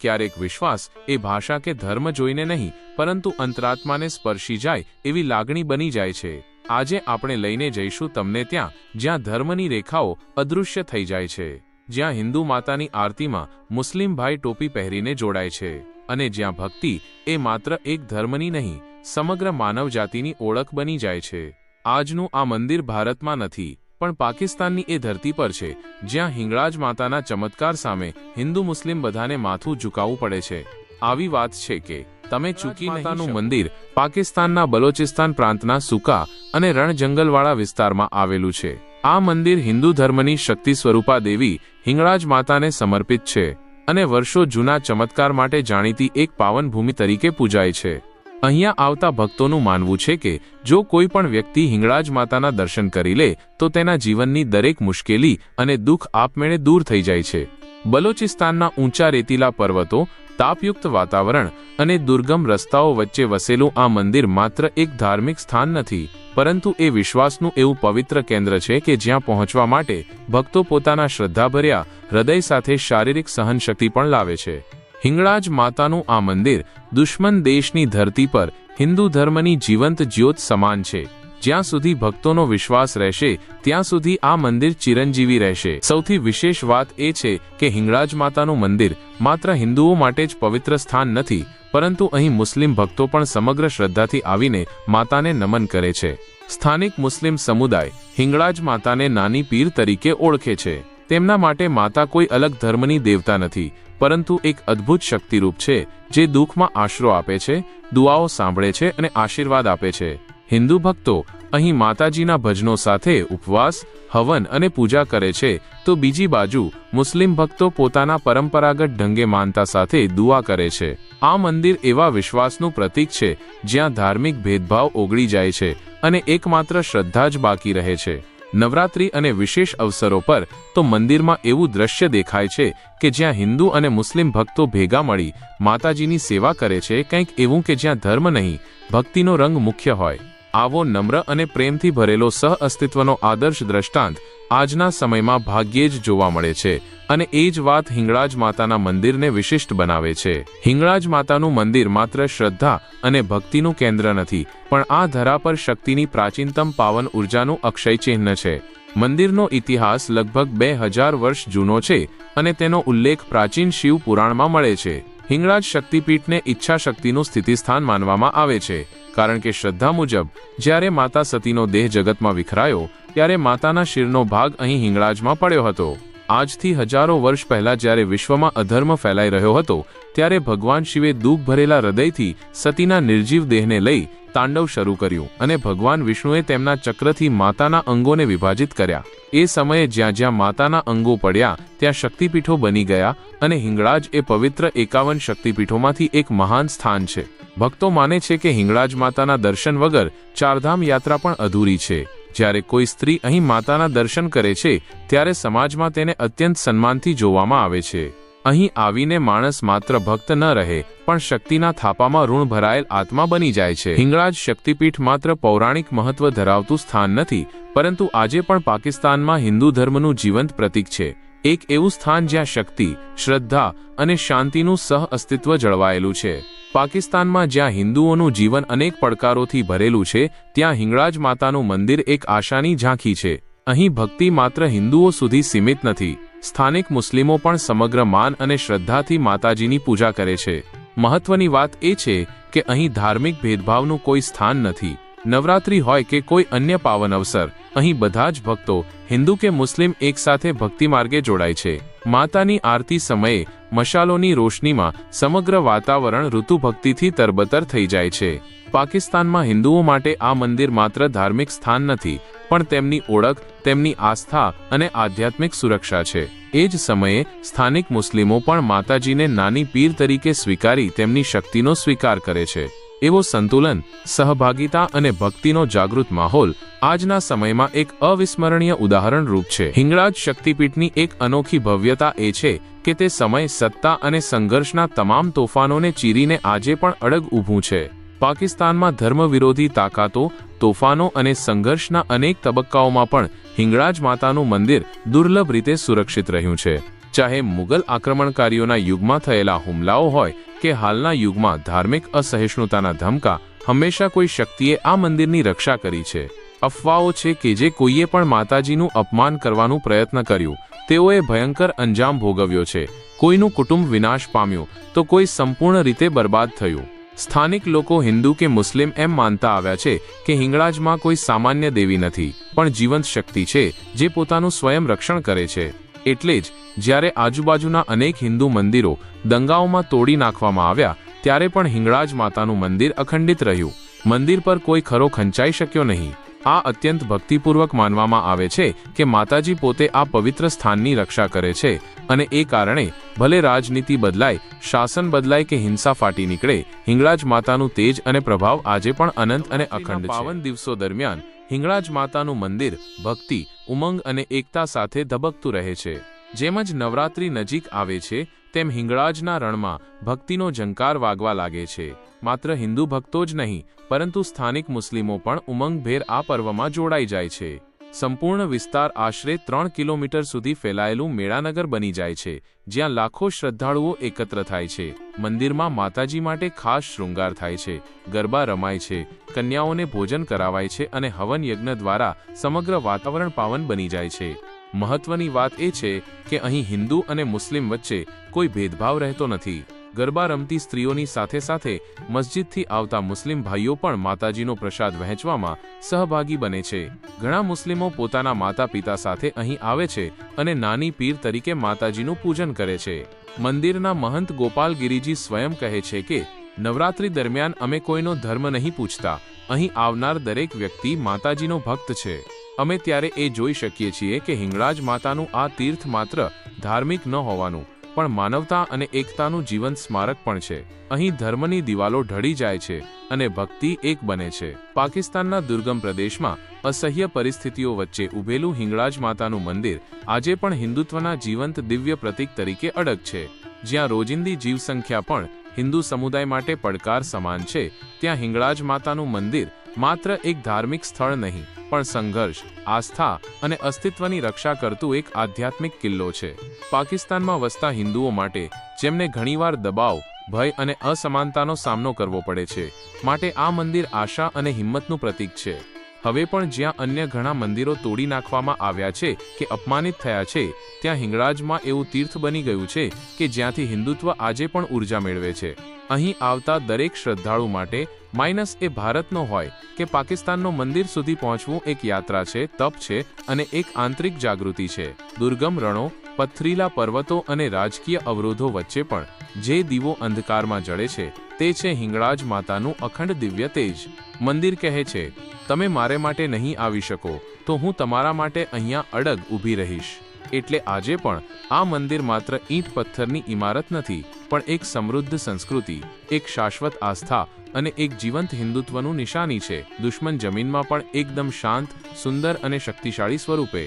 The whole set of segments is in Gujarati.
ક્યારેક વિશ્વાસ એ ભાષા કે ધર્મ જોઈને નહીં, પરંતુ અંતરાત્માને સ્પર્શી જાય એવી લાગણી બની જાય છે. આજે આપણે લઈને જઈશું તમને ત્યાં, જ્યાં ધર્મની રેખાઓ અદૃશ્ય થઈ જાય છે. જ્યાં હિન્દુ માતાની આરતીમાં મુસ્લિમ ભાઈ ટોપી પહેરીને જોડાય છે અને જ્યાં ભક્તિ એ માત્ર એક ધર્મની નહીં, સમગ્ર માનવજાતિની ઓળખ બની જાય છે. આજનું આ મંદિર ભારતમાં નથી પણ પાકિસ્તાનની એ ધરતી પર છે જ્યાં હિંગળાજ માતાના ચમત્કાર સામે હિન્દુ મુસ્લિમ બધાને માથું ઝુકાવવું પડે છે. આવી વાત છે કે તમે ચૂકી માતાનું મંદિર પાકિસ્તાનના બલોચિસ્તાન પ્રાંતના સુકા અને રણ જંગલવાળા વિસ્તારમાં આવેલું છે. આ મંદિર હિન્દુ ધર્મની શક્તિ સ્વરૂપા દેવી હિંગળાજ માતાને સમર્પિત છે અને વર્ષો જૂના ચમત્કાર માટે જાણીતી એક પાવન ભૂમિ તરીકે પૂજાય છે. અહીંયા આવતા ભક્તોનું માનવું છે કે, જો કોઈ પણ વ્યક્તિ હિંગળાજ માતાના દર્શન કરી લે, તો તેના જીવનની દરેક મુશ્કેલી અને દુઃખ આપમેળે દૂર થઈ જાય છે. બલોચિસ્તાનના ઊંચા રેતીલા પર્વતો, તાપયુક્ત વાતાવરણ અને દુર્ગમ રસ્તાઓ વચ્ચે વસેલું આ મંદિર માત્ર એક ધાર્મિક સ્થાન નથી, પરંતુ એ વિશ્વાસનું એવું પવિત્ર કેન્દ્ર છે કે જ્યાં પહોંચવા માટે ભક્તો પોતાના શ્રદ્ધાભર્યા હૃદય સાથે શારીરિક સહનશક્તિ પણ લાવે છે. હિંગળાજ માતાનું આ મંદિર દુશ્મન દેશની ધરતી પર હિન્દુ ધર્મની જીવંત જ્યોત સમાન છે. જ્યાં સુધી ભક્તોનો વિશ્વાસ રહેશે, ત્યાં સુધી આ મંદિર ચિરંજીવી રહેશે. સૌથી વિશેષ વાત એ છે કે હિંગળાજ માતાનું મંદિર માત્ર હિન્દુઓ માટે જ પવિત્ર સ્થાન નથી, પરંતુ અહીં મુસ્લિમ ભક્તો પણ સમગ્ર શ્રદ્ધાથી આવીને માતાને નમન કરે છે. સ્થાનિક મુસ્લિમ સમુદાય હિંગળાજ માતાને નાની પીર તરીકે ઓળખે છે. તેમના માટે માતા કોઈ અલગ ધર્મની દેવતા નથી, પરંતુ એક અદ્ભુત શક્તિરૂપ છે, જે દુઃખમાં આશરો આપે છે, દુઆઓ સાંભળે છે અને આશીર્વાદ આપે છે. હિન્દુ ભક્તો અહીં માતાજીના ભજનો સાથે ઉપવાસ, હવન અને પૂજા કરે છે, તો બીજી બાજુ મુસ્લિમ ભક્તો પોતાના પરંપરાગત ઢંગે માનતા સાથે દુઆ કરે છે. આ મંદિર એવા વિશ્વાસનું પ્રતીક છે, જ્યાં ધાર્મિક ભેદભાવ ઓગળી જાય છે અને એકમાત્ર શ્રદ્ધા જ બાકી રહે છે. નવરાત્રી અને વિશેષ અવસરો પર તો મંદિરમાં એવું દ્રશ્ય દેખાય છે કે જ્યાં હિન્દુ અને મુસ્લિમ ભક્તો ભેગા મળી માતાજીની સેવા કરે છે, કંઈક એવું કે જ્યાં ધર્મ નહીં, ભક્તિનો રંગ મુખ્ય હોય. આવો નમ્ર અને પ્રેમથી ભરેલો સહ અસ્તિત્વનો આદર્શ દ્રષ્ટાંત આજના સમયમાં ભાગ્યે જ જોવા મળે છે અને એ જ વાત હિંગળાજ માતાના મંદિરને વિશિષ્ટ બનાવે છે. હિંગળાજ માતાનું મંદિર માત્ર શ્રદ્ધા અને ભક્તિનું કેન્દ્ર નથી, પણ આ ધરા પર શક્તિની પ્રાચીનતમ પાવન ઉર્જાનું અક્ષય ચિહ્ન છે. મંદિરનો ઇતિહાસ લગભગ બે હજાર વર્ષ જૂનો છે અને તેનો ઉલ્લેખ પ્રાચીન શિવ પુરાણમાં મળે છે. હિંગળાજ શક્તિપીઠને ઈચ્છા શક્તિનું સ્થિતિસ્થાન માનવામાં આવે છે. કારણ કે શ્રદ્ધા મુજબ, જ્યારે માતા સતીનો દેહ જગતમાં વિખરાયો, ત્યારે માતાના શિરનો ભાગ અહીં હિંગળાજમાં પડ્યો હતો. આજથી હજારો વર્ષ પહેલા જ્યારે વિશ્વમાં અધર્મ ફેલાઈ રહ્યો હતો, ત્યારે ભગવાન શિવે દુઃખ ભરેલા હૃદયથી સતીના નિર્જીવ દેહને લઈ તાંડવ શરૂ કર્યું અને ભગવાન વિષ્ણુએ તેમના ચક્રથી માતાના અંગોને વિભાજિત કર્યા. એ સમયે જ્યાં જ્યાં માતાના અંગો પડ્યા, ત્યાં શક્તિપીઠો બની ગયા અને હિંગળાજ એ પવિત્ર એકાવન શક્તિપીઠોમાંથી એક મહાન સ્થાન છે. ભક્તો માને છે કે હિંગળાજ માતાના દર્શન વગર ચારધામ યાત્રા પણ અધૂરી છે. જ્યારે કોઈ સ્ત્રી અહીં માતાના દર્શન કરે છે, ત્યારે સમાજમાં તેને અત્યંત સન્માનથી જોવામાં આવે છે. અહીં આવીને માણસ માત્ર ભક્ત ન રહે, પણ શક્તિના થાપામાં ઋણ ભરાયેલ આત્મા બની જાય છે. હિંગળાજ શક્તિપીઠ માત્ર પૌરાણિક મહત્વ ધરાવતું સ્થાન નથી, પરંતુ આજે પણ પાકિસ્તાનમાં હિન્દુ ધર્મનું જીવંત પ્રતીક છે. એક એવું સ્થાન જ્યાં શક્તિ, શ્રદ્ધા અને શાંતિનું સહ અસ્તિત્વ જળવાયેલું છે. પાકિસ્તાનમાં જ્યાં હિન્દુઓનું જીવન અનેક પડકારોથી ભરેલું છે, ત્યાં હિંગળાજ માતાનું મંદિર એક આશાની ઝાંખી છે. અહીં ભક્તિ માત્ર હિન્દુઓ સુધી સીમિત નથી. સ્થાનિક મુસ્લિમો પણ સમગ્ર માન અને શ્રદ્ધાથી માતાજીની પૂજા કરે છે. મહત્વની વાત એ છે કે અહીં ધાર્મિક ભેદભાવનું કોઈ સ્થાન નથી. નવરાત્રી હોય કે કોઈ અન્ય પાવન અવસર, અહીં બધા જ ભક્તો હિન્દુ કે મુસ્લિમ એકસાથે ભક્તિ માર્ગે જોડાય છે. માતાની આરતી સમયે મશાલોની રોશનીમાં સમગ્ર વાતાવરણ ઋતુભક્તિથી તરબતર થઈ જાય છે. પાકિસ્તાનમાં હિન્દુઓ માટે આ મંદિર માત્ર ધાર્મિક સ્થાન નથી, પણ તેમની ઓળખ, તેમની આસ્થા અને આધ્યાત્મિક સુરક્ષા છે. એ જ સમયે સ્થાનિક મુસ્લિમો પણ માતાજીને નાની પીર તરીકે સ્વીકારી તેમની શક્તિનો સ્વીકાર કરે છે. એવો સંતુલન, સહભાગિતા અને ભક્તિનો જાગૃત માહોલ આજના સમયમાં એક અવિસ્મરણીય ઉદાહરણ રૂપ છે. હિંગળાજ શક્તિપીઠની એક અનોખી ભવ્યતા એ છે કે તે સમય, સત્તા અને સંઘર્ષના તમામ તોફાનોને ચીરીને આજે પણ અડગ ઊભું છે. પાકિસ્તાનમાં ધર્મ વિરોધી તાકાતો, તોફાનો અને સંઘર્ષના અનેક તબક્કાઓમાં પણ હિંગળાજ માતાનું મંદિર દુર્લભ રીતે સુરક્ષિત રહ્યું છે. ચાહે મુગલ આક્રમણકારીઓના યુગમાં થયેલા હુમલાઓ હોય કે હાલના યુગમાં ધાર્મિક અસહિષ્ણુતાના ધમકા હંમેશા કોઈ શક્તિએ આ મંદિરની રક્ષા કરી છે. અફવાઓ છે કે જે કોઈએ પણ માતાજીનું અપમાન કરવાનું પ્રયત્ન કર્યું, તેઓએ ભયંકર અંજામ ભોગવ્યો છે. કોઈનું કુટુંબ વિનાશ પામ્યું, તો કોઈ સંપૂર્ણ રીતે બરબાદ થયું. સ્થાનિક લોકો હિન્દુ કે મુસ્લિમ એમ માનતા આવ્યા છે કે હિંગળાજમાં કોઈ સામાન્ય દેવી નથી, પણ જીવંત શક્તિ છે જે પોતાનું સ્વયં રક્ષણ કરે છે. એટલે જ જ્યારે આજુબાજુના અનેક હિન્દુ મંદિરો દંગાઓમાં તોડી નાખવામાં આવ્યા, ત્યારે પણ હિંગળાજ માતાનું મંદિર અખંડિત રહ્યું. મંદિર પર કોઈ ખરો ખંચાઈ શક્યો નહીં. આ અત્યંત ભક્તિપૂર્વક માનવામાં આવે છે કે માતાજી પોતે આ પવિત્ર સ્થાનની રક્ષા કરે છે અને એ કારણે ભલે રાજનીતિ બદલાય, શાસન બદલાય કે હિંસા ફાટી નીકળે, હિંગળાજ માતાનું તેજ અને પ્રભાવ આજે પણ અનંત અને અખંડ પાવન દિવસો દરમિયાન હિંગળાજ માતાનું મંદિર, ભક્તિ, ઉમંગ અને એકતા સાથે ધબકતું રહે છે. જેમ જ નવરાત્રી નજીક આવે છે, તેમ હિંગળાજના રણમાં ભક્તિનો ઝંકાર વાગવા લાગે છે. માત્ર હિન્દુ ભક્તો જ નહીં, પરંતુ સ્થાનિક મુસ્લિમો પણ ઉમંગભેર આ પર્વમાં જોડાઈ જાય છે. સંપૂર્ણ વિસ્તાર આશરે ત્રણ કિલોમીટર સુધી ફેલાયેલું મેળાનગર બની જાય છે, જ્યાં લાખો શ્રદ્ધાળુઓ એકત્ર થાય છે. મંદિરમાં માતાજી માટે ખાસ શૃંગાર થાય છે, ગરબા રમાય છે, કન્યાઓને ભોજન કરાવાય છે અને હવન યજ્ઞ દ્વારા સમગ્ર વાતાવરણ પાવન બની જાય છે. મહત્વની વાત એ છે કે અહીં હિન્દુ અને મુસ્લિમ વચ્ચે કોઈ ભેદભાવ રહેતો નથી. ગરબા રમતી સ્ત્રીઓની સાથે સાથે મસ્જિદથી આવતા મુસ્લિમ ભાઈઓ પણ માતાજીનો પ્રસાદ વહેંચવામાં સહભાગી બને છે. ઘણા મુસ્લિમો પોતાના માતા પિતા સાથે અહીં આવે છે અને નાની પીર તરીકે માતાજીનું પૂજન કરે છે. મંદિરના મહંત ગોપાલગીરીજી સ્વયં કહે છે કે, નવરાત્રી દરમિયાન અમે કોઈનો ધર્મ નહીં પૂછતા. અહીં આવનાર દરેક વ્યક્તિ માતાજીનો ભક્ત છે. અમે ત્યારે એ જોઈ શકીએ છીએ કે હિંગળાજ માતાનું આ તીર્થ માત્ર ધાર્મિક ન હોવાનું પણ માનવતા અને એકતાનું જીવન સ્મારક પણ છે. અહીં ધર્મની દિવાલો ઢળી જાય છે અને ભક્તિ એક બને છે. પાકિસ્તાનના દુર્ગમ પ્રદેશમાં અસહ્ય પરિસ્થિતિઓ વચ્ચે ઉભેલું હિંગળાજ માતાનું મંદિર આજે પણ હિન્દુત્વના જીવંત દિવ્ય પ્રતીક તરીકે અડગ છે. જ્યાં રોજિંદી જીવસંખ્યા પણ હિન્દુ સમુદાય માટે પડકાર સમાન છે, ત્યાં હિંગળાજ માતાનું મંદિર માત્ર એક ધાર્મિક સ્થળ નહીં, પણ સંઘર્ષ, આસ્થા અને અસ્તિત્વની રક્ષા કરતું એક આધ્યાત્મિક કિલ્લો છે. પાકિસ્તાનમાં વસતા હિન્દુઓ માટે, જેમને ઘણીવાર દબાવ, ભય અને અસમાનતાનો સામનો કરવો પડે છે, માટે આ મંદિર આશા અને હિંમતનું પ્રતીક છે. હવે પણ જ્યાં અન્ય ઘણા મંદિરો તોડી નાખવામાં આવ્યા છે કે અપમાનિત થયા છે, ત્યાં હિંગળાજમાં એવું તીર્થ બની ગયું છે કે જ્યાંથી હિન્દુત્વ આજે પણ ઊર્જા મેળવે છે. અહીં આવતા દરેક શ્રદ્ધાળુ માટે માઇનસ એ ભારતનો હોય કે પાકિસ્તાનનો મંદિર સુધી પહોંચવું એક યાત્રા છે, તપ છે અને એક આંતરિક જાગૃતિ છે. દુર્ગમ રણો, પથરીલા પર્વતો અને રાજકીય અવરોધો વચ્ચે પણ જે દીવો અંધકારમાં જળે છે, તે છે હિંગળાજ માતાનું અખંડ દિવ્ય તેજ. મંદિર કહે છે, તમે મારે માટે નહીં આવી શકો, તો હું તમારા માટે અહીંયા અડગ ઊભી રહીશ. એટલે આજે પણ આ મંદિર માત્ર ઈંટ પથ્થરની ઇમારત નથી, પણ એક સમૃદ્ધ સંસ્કૃતિ, એક શાશ્વત આસ્થા અને એક જીવંત હિન્દુત્વનું નિશાની છે. દુશ્મન જમીનમાં પણ એકદમ શાંત, સુંદર અને શક્તિશાળી સ્વરૂપે.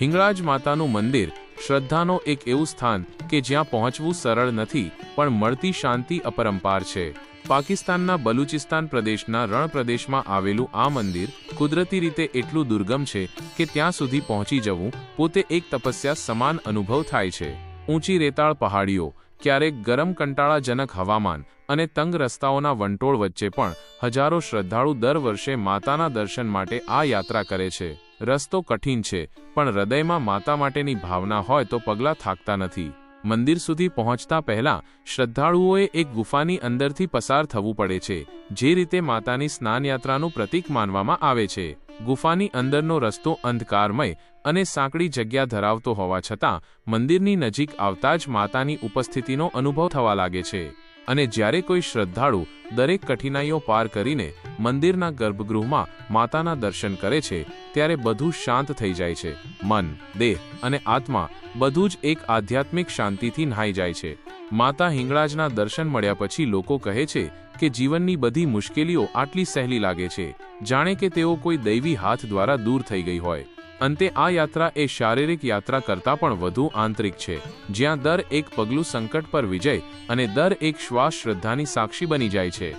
હિંગળાજ માતાનું મંદિર શ્રદ્ધાનો એક એવું સ્થાન કે જ્યાં પહોંચવું સરળ નથી, પણ મળતી શાંતિ અપરંપાર છે. પાકિસ્તાનના બલુચિસ્તાન પ્રદેશના રણ પ્રદેશમાં આવેલું આ મંદિર કુદરતી રીતે એટલું દુર્ગમ છે કે ત્યાં સુધી પહોંચી જવું પોતે એક તપસ્યા સમાન અનુભવ થાય છે. ઊંચી રેતાળ પહાડીઓ, ક્યારેક ગરમ કંટાળાજનક હવામાન અને તંગ રસ્તાઓના વંટોળ વચ્ચે પણ હજારો શ્રદ્ધાળુ દર વર્ષે માતાના દર્શન માટે આ યાત્રા કરે છે. રસ્તો કઠિન છે, પણ હૃદયમાં માતા માટેની ભાવના હોય તો પગલાં થાકતા નથી. મંદિર સુધી પહોંચતા પહેલા શ્રદ્ધાળુઓએ એક ગુફાની અંદરથી પસાર થવું પડે છે, જે રીતે માતાની સ્નાનયાત્રાનું પ્રતીક માનવામાં આવે છે. ગુફાની અંદરનો રસ્તો અંધકારમય અને સાંકડી જગ્યા ધરાવતો હોવા છતાં, મંદિરની નજીક આવતા જ માતાની ઉપસ્થિતિનો અનુભવ થવા લાગે છે. અને જ્યારે કોઈ શ્રદ્ધાળુ દરેક કઠિનાઈઓ પાર કરીને મંદિરના ગર્ભગૃહમાં માતાના દર્શન કરે છે, ત્યારે બધું શાંત થઈ જાય છે. મન, દેહ અને આત્મા બધું જ એક આધ્યાત્મિક શાંતિથી નહાઈ જાય છે. માતા હિંગળાજના દર્શન મળ્યા પછી લોકો કહે છે કે જીવનની બધી મુશ્કેલીઓ આટલી સહેલી લાગે છે. જાણે કે તેઓ કોઈ દૈવી હાથ દ્વારા દૂર થઈ ગઈ હોય. અંતે આ યાત્રા એ શારીરિક યાત્રા કરતાં પણ વધુ આંતરિક છે, જ્યાં દર એક પગલું સંકટ પર વિજય અને દર એક શ્વાસ શ્રદ્ધાની સાક્ષી બની જાય છે.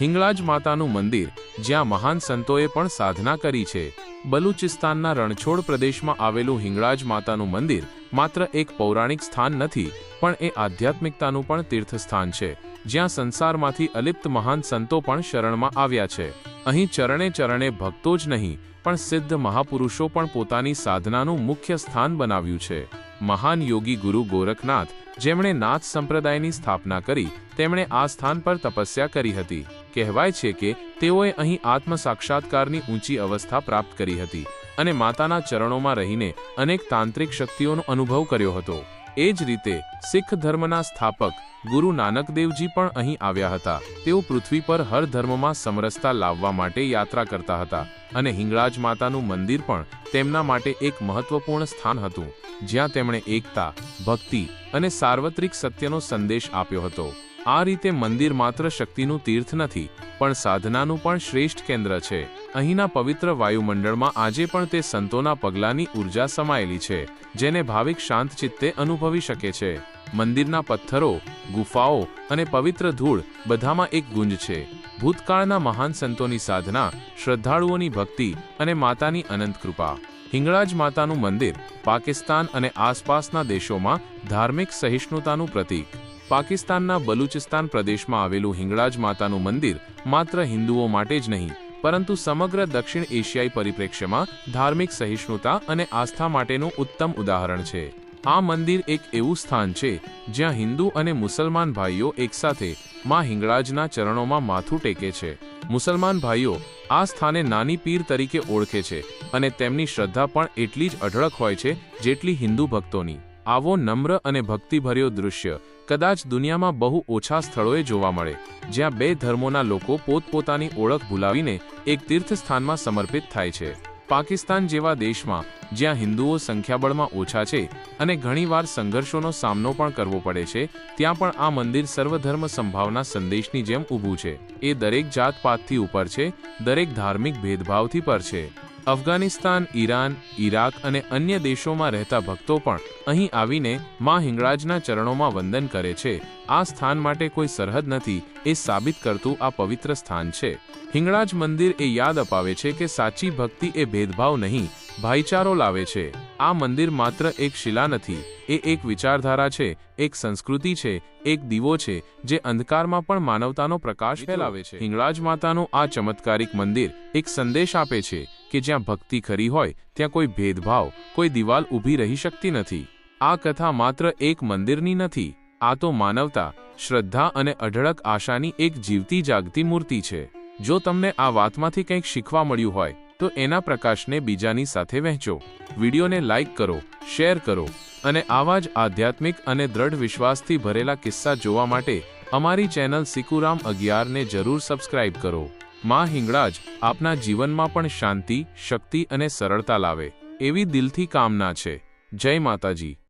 હિંગળાજ માતાનું મંદિર, જ્યાં મહાન સંતોએ પણ સાધના કરી છે. બલુચિસ્તાનના રણછોડ પ્રદેશમાં આવેલું હિંગળાજ માતાનું મંદિર માત્ર એક પૌરાણિક સ્થાન નથી, પણ એ આધ્યાત્મિકતાનું પણ તીર્થસ્થાન છે, જ્યાં સંસારમાંથી અલિપ્ત મહાન સંતો પણ શરણમાં આવ્યા છે. અહીં ચરણે ચરણે ભક્તો જ નહીં પણ સિદ્ધ મહાપુરુષો પણ પોતાની સાધનાનું મુખ્ય સ્થાન બનાવ્યું છે. મહાન યોગી ગુરુ ગોરખનાથ, જેમણે નાથ સંપ્રદાયની સ્થાપના કરી, તેમણે આ સ્થાન પર તપસ્યા કરી હતી. કહેવાય છે કે, તેઓએ અહીં આત્મ સાક્ષાત્કારની ઊંચી અવસ્થા પ્રાપ્ત કરી હતી અને માતાના ચરણોમાં રહીને અનેક તાંત્રિક શક્તિઓનો અનુભવ કર્યો હતો. એ જ રીતે શીખ ધર્મના સ્થાપક ગુરુ નાનક દેવજી પણ અહીં આવ્યા હતા. તેઓ પૃથ્વી પર હર ધર્મમાં સમરસતા લાવવા માટે યાત્રા કરતા હતા અને હિંગળાજ માતાનું મંદિર પણ તેમના માટે એક મહત્વપૂર્ણ સ્થાન હતું, જ્યાં તેમણે એકતા, ભક્તિ અને સાર્વત્રિક સત્યનો સંદેશ આપ્યો હતો. આ રીતે મંદિર માત્ર શક્તિનું તીર્થ નથી, પણ સાધનાનું પણ શ્રેષ્ઠ કેન્દ્ર છે. અહીંના પવિત્ર વાયુમંડળમાં આજે પણ તે સંતોના પગલાંની ઊર્જા સમાયેલી છે, જેને ભાવિક શાંત ચિત્તે અનુભવી શકે છે. મંદિરના પથ્થરો, ગુફાઓ અને પવિત્ર ધૂળ બધામાં એક ગુંજ છે. ભૂતકાળના મહાન સંતોની સાધના, શ્રદ્ધાળુઓની ભક્તિ અને માતાની અનંત કૃપા. હિંગળાજ માતાનું મંદિર પાકિસ્તાન અને આસપાસના દેશોમાં ધાર્મિક સહિષ્ણુતાનું પ્રતીક. પાકિસ્તાનના બલુચિસ્તાન પ્રદેશમાં આવેલું હિંગળાજ માતાનું મંદિર માત્ર હિન્દુઓ માટે જ નહીં, પરંતુ સમગ્ર દક્ષિણ એશિયાઈ પરિપ્રેક્ષ્યમાં ધાર્મિક સહિષ્ણુતા અને આસ્થા માટેનું ઉત્તમ ઉદાહરણ છે. આ મંદિર એક એવું સ્થાન છે, જ્યાં હિન્દુ અને મુસલમાન ભાઈઓ એકસાથે માં હિંગળાજના ચરણોમાં માથું ટેકે છે. મુસલમાન ભાઈઓ આ સ્થાને નાની પીર તરીકે ઓળખે છે અને તેમની શ્રદ્ધા પણ એટલી જ અઢળક હોય છે, જેટલી હિન્દુ ભક્તોની. આવો નમ્ર અને ભક્તિભર્યો દૃશ્ય કદાચ દુનિયામાં બહુ ઓછા સ્થળોએ જોવા મળે, જ્યાં બે ધર્મોના લોકો પોતપોતાની ઓળખ ભૂલાવીને એક તીર્થસ્થાનમાં સમર્પિત થાય છે. પાકિસ્તાન જેવા દેશમાં, જ્યાં હિન્દુઓ સંખ્યાબળમાં ઓછા છે અને ઘણીવાર સંઘર્ષોનો સામનો પણ કરવો પડે છે, ત્યાં પણ આ મંદિર સર્વધર્મ સંભાવના સંદેશની જેમ ઊભું છે. એ દરેક જાતપાતથી ઉપર છે, દરેક ધાર્મિક ભેદભાવથી પર છે. અફઘાનિસ્તાન, ઈરાન, ઈરાક અને અન્ય દેશોમાં રહેતા ભક્તો પણ અહીં આવીને મા હિંગળાજના ચરણોમાં વંદન કરે છે. આ સ્થાન માટે કોઈ સરહદ નથી એ સાબિત કરતું આ પવિત્ર સ્થાન છે. હિંગળાજ મંદિર એ યાદ અપાવે છે કે સાચી ભક્તિ એ ભેદભાવ નહીં, ભાઈચારો લાવે છે. આ મંદિર માત્ર એક શિલા નથી એ એક વિચારધારા છે એક સંસ્કૃતિ છે એક દીવો છે જે અંધકારમાં પણ માનવતાનો પ્રકાશ ફેલાવે છે. હિંગળાજ માતાનું આ ચમત્કારિક મંદિર એક સંદેશ આપે છે કે જ્યાં ભક્તિ ખરી હોય ત્યાં કોઈ ભેદભાવ કોઈ દિવાલ ઊભી રહી શકતી નથી. આ કથા માત્ર એક મંદિરની નથી આ તો માનવતા શ્રદ્ધા અને અઢળક આશાની એક જીવતી જાગતી મૂર્તિ છે. જો તમને આ વાતમાંથી કંઈક શીખવા મળ્યું હોય તો એના પ્રકાશને બીજાની સાથે વહેંચો. વિડીયોને લાઇક કરો, શેર કરો અને આવા જ આધ્યાત્મિક અને દ્રઢ વિશ્વાસથી ભરેલા કિસ્સા જોવા માટે અમારી ચેનલ સિકુરામ અગિયારને જરૂર સબસ્ક્રાઇબ કરો. માં હિંગળાજ આપના જીવનમાં પણ શાંતિ, શક્તિ અને સરળતા લાવે, એવી દિલથી કામના છે. જય માતાજી.